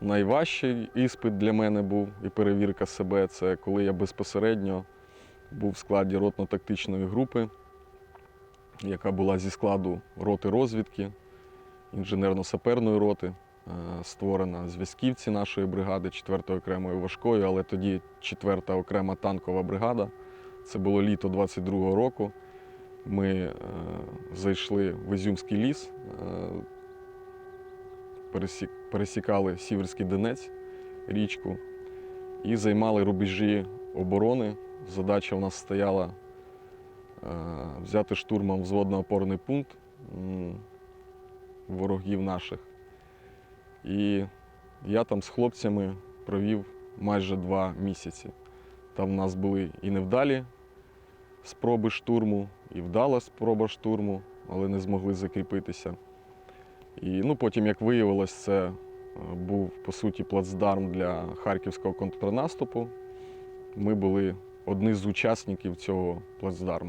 найважчий іспит для мене був і перевірка себе це коли я безпосередньо був в складі ротно-тактичної групи, яка була зі складу роти розвідки, інженерно-саперної роти, е, створена зв'язківці нашої бригади 4-ї окремої важкої, але тоді 4-та окрема танкова бригада. Це було літо 22-го року. Ми е, зайшли в Ізюмський ліс, е, пересікали Сіверський Донець, річку і займали рубежі оборони. Задача у нас стояла е, взяти штурмом взводно-опорний пункт ворогів наших. І я там з хлопцями провів майже два місяці. Там в нас були і невдалі спроби штурму, і вдала спроба штурму, але не змогли закріпитися. І ну, потім, як виявилось, це е, був по суті плацдарм для харківського контрнаступу. Ми були одні з учасників цього плацдарму.